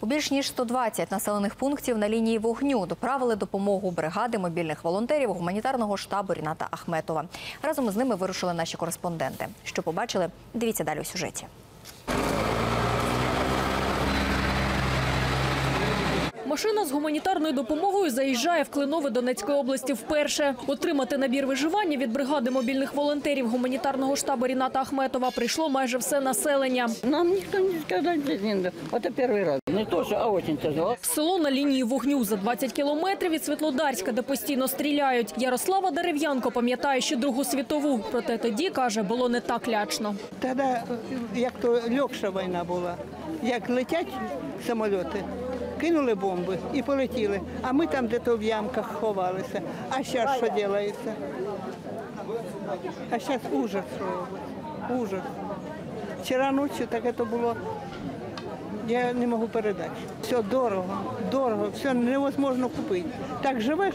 У більш ніж 120 населених пунктів на лінії вогню доправили допомогу бригади мобільних волонтерів гуманітарного штабу Ріната Ахметова. Разом з ними вирушили наші кореспонденти. Що побачили? Дивіться далі у сюжеті. Машина з гуманітарною допомогою заїжджає в Клинове Донецької області вперше. Отримати набір виживання від бригади мобільних волонтерів гуманітарного штабу Ріната Ахметова прийшло майже все населення. Нам никто не надо. Это первый раз. Не то, что, а очень тяжело. Село на лінії вогню за 20 кілометрів від Світлодарська, де постійно стріляють. Ярослава Дерев'янко пам'ятає ще Другу світову. Проте тоді, каже, було не так лячно. Тоді як то легша війна була. Як летять самоліти, кинули бомби і полетіли. А ми там де-то в ямках ховалися. А зараз що робиться? А зараз ужас робить. Ужас. Вчора ночі таке то було. Я не можу передати. Все дорого, дорого, все невозможно купити. Так живеш,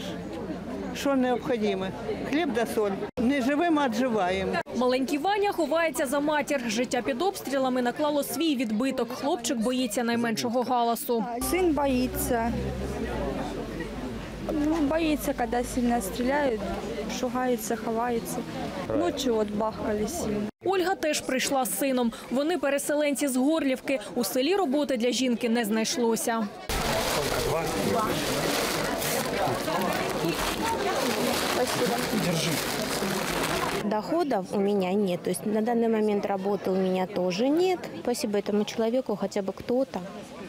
що необхідне. Хліб да соль. Не живемо, а відживаємо. Маленький Ваня ховається за матір. Життя під обстрілами наклало свій відбиток. Хлопчик боїться найменшого галасу. Сын боится. Ну, боится, когда сильно стреляют, шугается, ховается. Ночью вот бахкали сильно. Ольга теж прийшла з сином. Вони переселенці з Горлівки. У селі роботи для жінки не знайшлося. Доходов у меня нет. То есть на данный момент работы у меня тоже нет. Спасибо этому человеку, хотя бы кто-то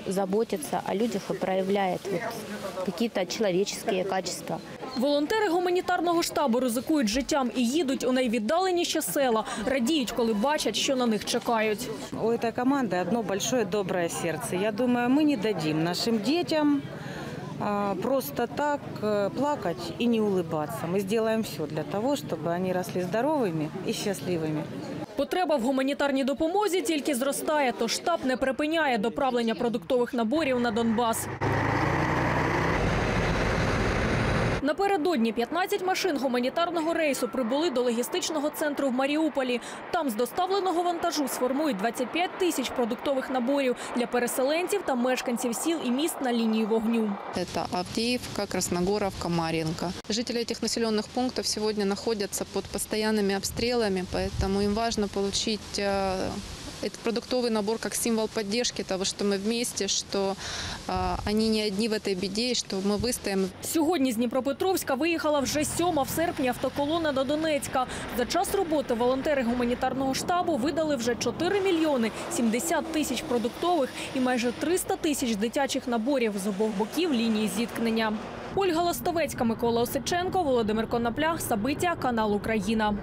заботится о людях и проявляет вот какие-то человеческие качества. Волонтери гуманітарного штабу ризикують життям і їдуть у найвіддаленіші села. Радіють, коли бачать, що на них чекають. У этой команды одно большое доброе сердце. Я думаю, мы не дадим нашим детям а, просто так э, плакать и не улыбаться. Мы сделаем все для того, чтобы они росли здоровыми и счастливыми. Потреба в гуманітарній допомозі тільки зростає, тож штаб не припиняє доправлення продуктових наборів на Донбас. Напередодні 15 машин гуманітарного рейсу прибули до логістичного центру в Маріуполі. Там з доставленого вантажу сформують 25 тисяч продуктових наборів для переселенців та мешканців сіл і міст на лінії вогню. Это Авдеевка, Красногоровка, Марьинка. Жители этих населенных пунктов сегодня находятся под постоянными обстрелами, поэтому им важно получить э, этот продуктовый набор как символ поддержки того, что мы вместе, что э, они не одни в этой беде, и что мы выстоим Сьогодні з Дніпропетровська виїхала вже сьома в серпні автоколона до Донецька. За час роботи волонтери гуманітарного штабу видали вже 4 мільйони 70 тисяч продуктових і майже 300 тисяч дитячих наборів з обох боків лінії зіткнення. Ольга Лостовецька, Микола Осиченко, Володимир Конопля, Сабиття, канал Україна.